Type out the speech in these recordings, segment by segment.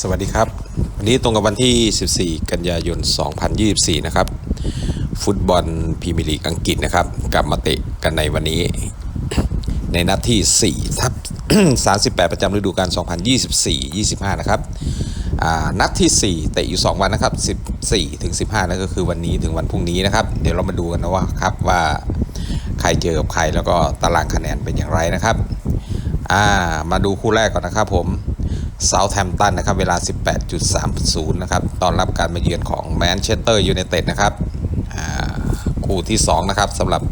สวัสดีครับ วันนี้ตรงกับวันที่ 14 กันยายน 2024 นะครับ ฟุตบอลพรีเมียร์ลีกอังกฤษนะครับ กลับมาเตะกันในวันนี้ ในนัดที่4ทับ38 ประจำฤดูกาล 2024-25 นะครับนัดที่4เตะอยู่ 2 วันนะครับ 14 ถึง 15 นั่นก็คือวันนี้ถึงวันพรุ่งนี้นะครับ เดี๋ยวเรามาดูกันนะว่าครับว่าใครเจอกับใครแล้วก็ตารางคะแนนเป็นอย่างไรนะครับามาดูคู่แรกก่อนนะครับผม เซาท์แฮมป์ตันนะครับเวลา 18.30 นะครับตอนรับการมาเยือนของแมนเชสเตอร์ยูไนเต็ดนะครับคู่ที่ 2 นะครับสำหรับ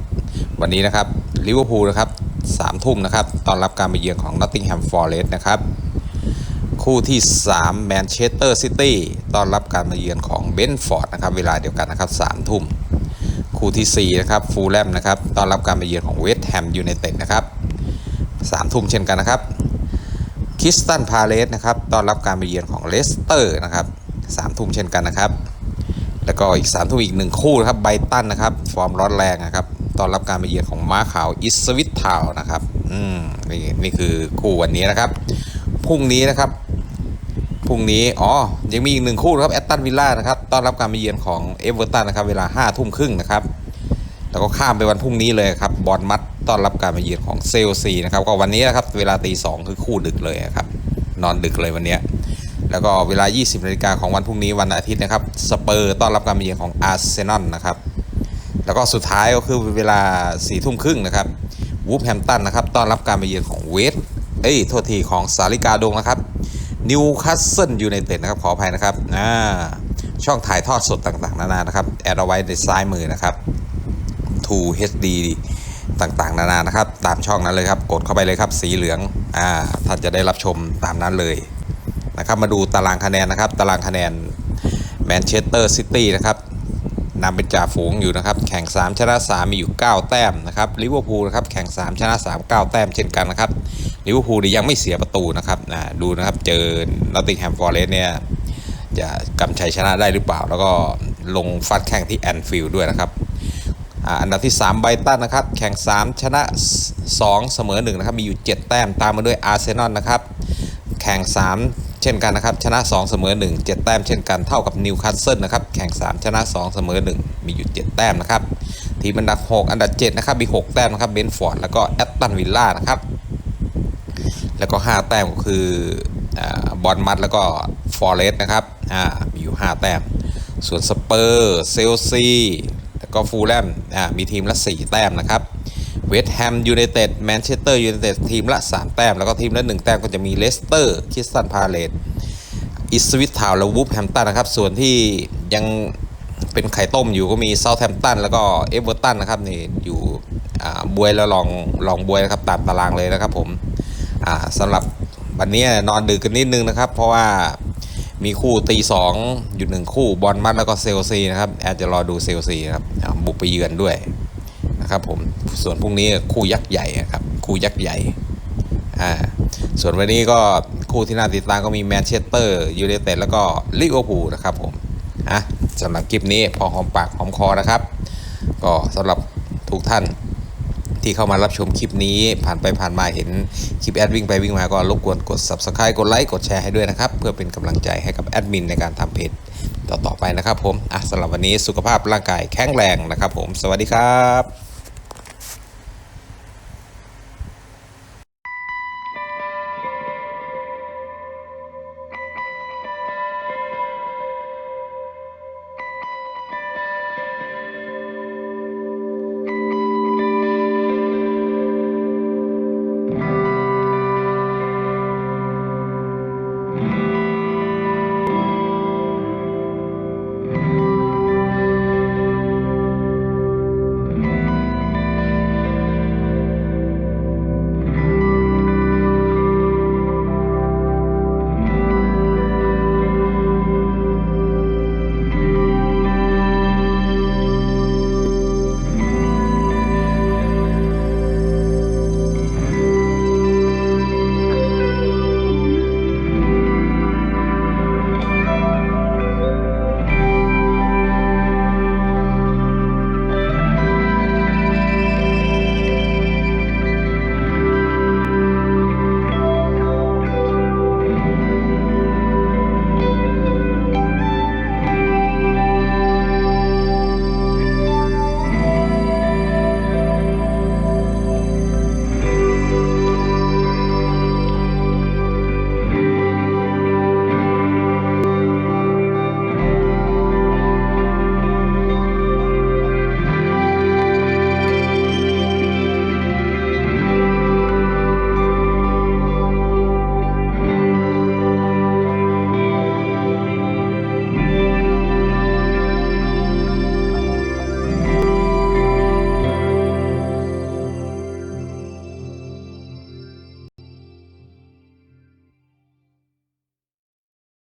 วันนี้นะครับลิเวอร์พูลนะครับ3ทุ่มนะครับตอนรับการมาเยือนของนอตติงแฮมฟอร์เรสต์นะครับคู่ที่3แมนเชสเตอร์ซิตี้ต้อนรับการมาเยือนของเบนฟอร์ดนะครับเวลาเดียวกันนะครับ3ทุ่ม คู่ที่4นะครับฟูลแลมนะครับต้อนรับการมาเยือนของเวสต์แฮมยูไนเต็ดนะครับ3ทุ่มเช่นกันนะครับ คริสตันพาเลสนะครับต้อนรับการไปเยือนของเลสเตอร์นะครับสามทุ่มเช่นกันนะครับ แล้วก็อีกสามทุ่มอีกหนึ่งคู่นะครับไบตันนะครับฟอร์มร้อนแรงนะครับต้อนรับการไปเยือนของม้าขาวอิสวิตทาวน์นะครับอืมนี่นี่คือคู่วันนี้นะครับพรุ่งนี้นะครับพรุ่งนี้อ๋อยังมีอีกหนึ่งคู่นะครับแอตตันวิลล่านะครับต้อนรับการไปเยือนของเอเวอร์ตันนะครับเวลาห้าทุ่มครึ่งนะครับแล้วก็ข้ามไปวันพรุ่งนี้เลยครับบอลมัด ต้อนรับการมาเยือนของเซลซีนะครับก็วันนี้นะครับเวลาตีสองคือคู่ดึกเลยครับนอนดึกเลยวันนี้แล้วก็เวลา 20นาฬิกาของวันพรุ่งนี้วันอาทิตย์นะครับสเปอร์ต้อนรับการมาเยือนของอาร์เซนอลนะครับแล้วก็สุดท้ายก็คือเวลา4ี่ทุ่มครึ่งนะครับวูฟแฮมตันนะครับต้อนรับการมาเยือนของเวสต์เอ้ยโทษทีของสาริกาดงนะครับนิวคาสเซิลยูไนเต็ดนะครับขออภัยนะครับอ่าช่องถ่ายทอดสดต่างๆ นานานะครับ แอดเอาไว้ในซ้ายมือนะครับ 2 HD ต่างๆ นานานะครับ ตามช่องนั้นเลยครับ กดเข้าไปเลยครับ สีเหลืองอ่าท่านจะได้รับชมตามนั้นเลยนะครับ มาดูตารางคะแนนนะครับ ตารางคะแนนแมนเชสเตอร์ซิตี้นะครับนำเป็นจ่าฝูงอยู่นะครับ แข่ง 3 ชนะ 3 มีอยู่ 9 แต้มนะครับลิเวอร์พูลนะครับแข่ง 3 ชนะ 3 9 แต้มเช่นกันนะครับลิเวอร์พูลยังไม่เสียประตูนะครับอ่าดูนะครับเจอนอตติงแฮมฟอร์เรสต์เนี่ยจะกำชัยชนะได้หรือเปล่า แล้วก็ลงฟัดแข่งที่แอนฟิลด์ด้วยนะครับ อันดับที่ 3 ไบตันนะครับ แข่ง 3 ชนะ 2 เสมอ1นะครับ มีอยู่ 7 แต้ม ตามมาด้วยอาร์เซนอลนะครับ แข่ง 3 เช่นกันนะครับ ชนะ 2 เสมอ 1 7 แต้มเช่นกัน เท่ากับนิวคาสเซิลนะครับ แข่ง 3 ชนะ 2 เสมอ 1 มีอยู่ 7 แต้มนะครับ ทีมอันดับ 6 อันดับ 7 นะครับ มี 6 แต้มนะครับ เบนฟอร์ด แล้วก็แอตตันวิลล่านะครับ แล้วก็ 5 แต้มก็คือบอลมัดแล้วก็ฟอร์เรสต์นะครับอ่ามีอยู่ 5 แต้ม ส่วนสเปอร์ เซลซี ก็ฟูลแลมอ่ามีทีมละ 4 แต้มนะครับเวสต์แฮมยูไนเต็ดแมนเชสเตอร์ยูไนเต็ดทีมละ 3 แต้ม แล้วก็ทีมละ 1 แต้มก็จะมีเลสเตอร์คิสตันพาเลตอิสวิตทาวและวูฟแฮมตันนะครับ ส่วนที่ยังเป็นไข่ต้มอยู่ก็มีเซาท์แฮมตันแล้วก็เอเวอร์ตันนะครับนี่อยู่อ่าบวยแล้วลองลองบวยนะครับตามตารางเลยนะครับผมอ่าสำหรับวันนี้นอนดึกกันนิดนึงนะครับ เพราะว่า มีคู่ตีสองอยู่หนึ่งคู่บอลมัดแล้วก็เซลซีนะครับแอดจะรอดูเซลซีนะครับบุกไปเยือนด้วยนะครับผมส่วนพรุ่งนี้คู่ยักษ์ใหญ่ครับคู่ยักษ์ใหญ่อ่าส่วนวันนี้ก็คู่ที่น่าติดตามก็มีแมนเชสเตอร์ยูไนเต็ดแล้วก็ลิเวอร์พูลนะครับผมอะสำหรับคลิปนี้พอหอมปากหอมคอนะครับ ก็สำหรับทุกท่าน ที่เข้ามารับชมคลิปนี้ผ่านไปผ่านมาเห็นคลิปแอดวิ่งไปวิ่งมาก็รบกวนกด subscribe กดไลค์กดแชร์ให้ด้วยนะครับ เพื่อเป็นกำลังใจให้กับแอดมินในการทำเพจต่อๆไปนะครับผมอะสำหรับวันนี้สุขภาพร่างกายแข็งแรงนะครับผม สวัสดีครับ